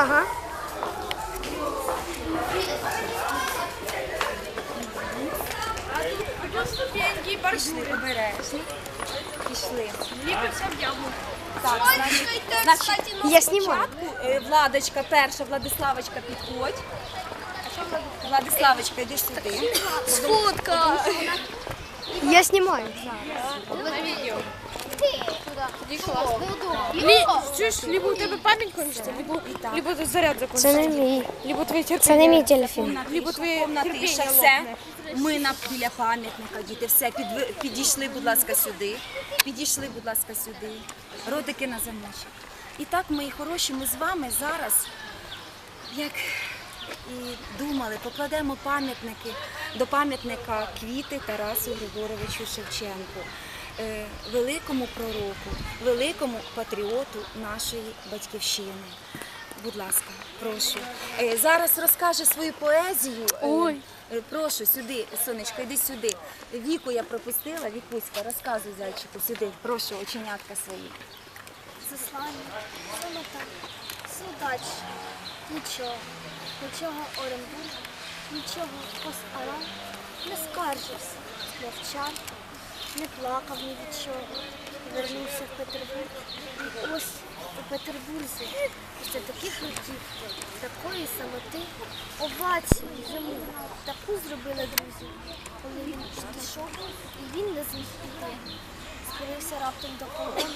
Ага. Ступеньки, борщи обережні. Пішли. Ліпиться в яму. Так, значить, я знімаю. Е, Владочка, перша, Владиславочка, підходь. Владиславочка, йди сюди. Сфотка. Я знімаю. Зараз. На відео. Лі, чуєш, либо у тебе пам'ять кончиться, либо, либо заряд Це не мій. Либо твоє терпіння. Це не мій телефон. Либо твоє терпіння все. Ми на біля пам'ятника, діти, все, підви- підійшли, будь ласка, сюди. Підійшли, будь ласка, сюди. Родики на замочок. І так, мої хороші, ми з вами зараз, як і думали, покладемо пам'ятники до пам'ятника квіти Тарасу Григоровичу Шевченку, великому пророку, великому патріоту нашої батьківщини. Будь ласка, прошу. Е, Зараз розкаже свою поезію. Е, Ой. е, Прошу сюди, сонечко, йди сюди. Віку я пропустила, Вікуська, розказуй зайчику сюди. Прошу, оченятка свої. Заслання, самота, судач, нічого, нічого Оренбург, нічого Кос-Ара, не скаржився, мовчав, не плакав ні від чого, вернувся в Петербург. І ось у Петербурзі, після таких років, такої самоти, овацію йому таку зробили друзі, коли він пішов, і він не зміг піти. Схилився раптом до колони,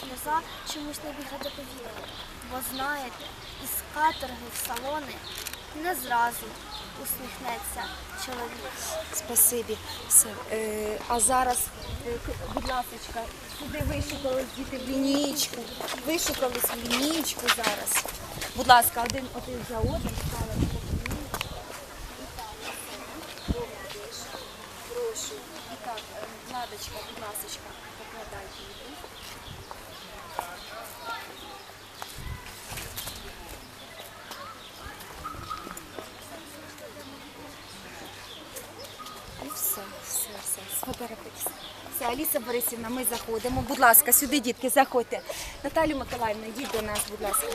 сльоза чомусь не бігла до повітря. Бо знаєте, із каторги в салони не зразу усміхнеться чоловік. Спасибі. Все. Е, а зараз, е, будь ласка, сюди вишукались діти в лінійку. Вишукались в лінійку зараз. Будь ласка, один один за одним стали. Прошу. І так, е, Владочка, будь ласка, покладайте її. І все, все, все, Аліса Борисівна, ми заходимо. Будь ласка, сюди, дітки, заходьте. Наталю Миколаївна, йдіть до нас, будь ласка.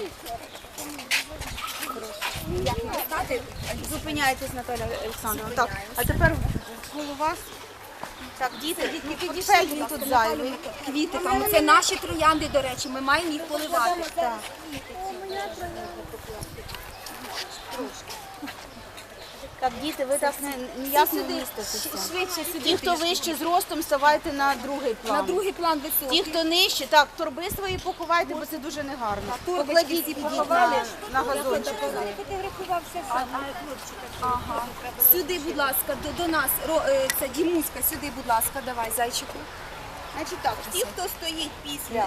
Як нас стати? Зупиняйтесь, Наталя Олександровна. Так, А тепер коло вас. Так, діти, дітки, підійшли, він тут зайвий. Квіти там. Це наші троянди, до речі, ми маємо їх поливати. Так. Так, діти, ви так не, ніяк не вміститеся. швидше сюди. Ті, хто вище зростом, ставайте на другий план. На другий план високий. Ті, хто нижче, так, торби свої поховайте, бо це дуже негарно. Покладіть ідіть поховали. на, газончик. Ага. Сюди, будь ласка, до, до нас. Ро- е, Це Дімуська, сюди, будь ласка, давай, зайчику. Значить так, ті, хто стоїть після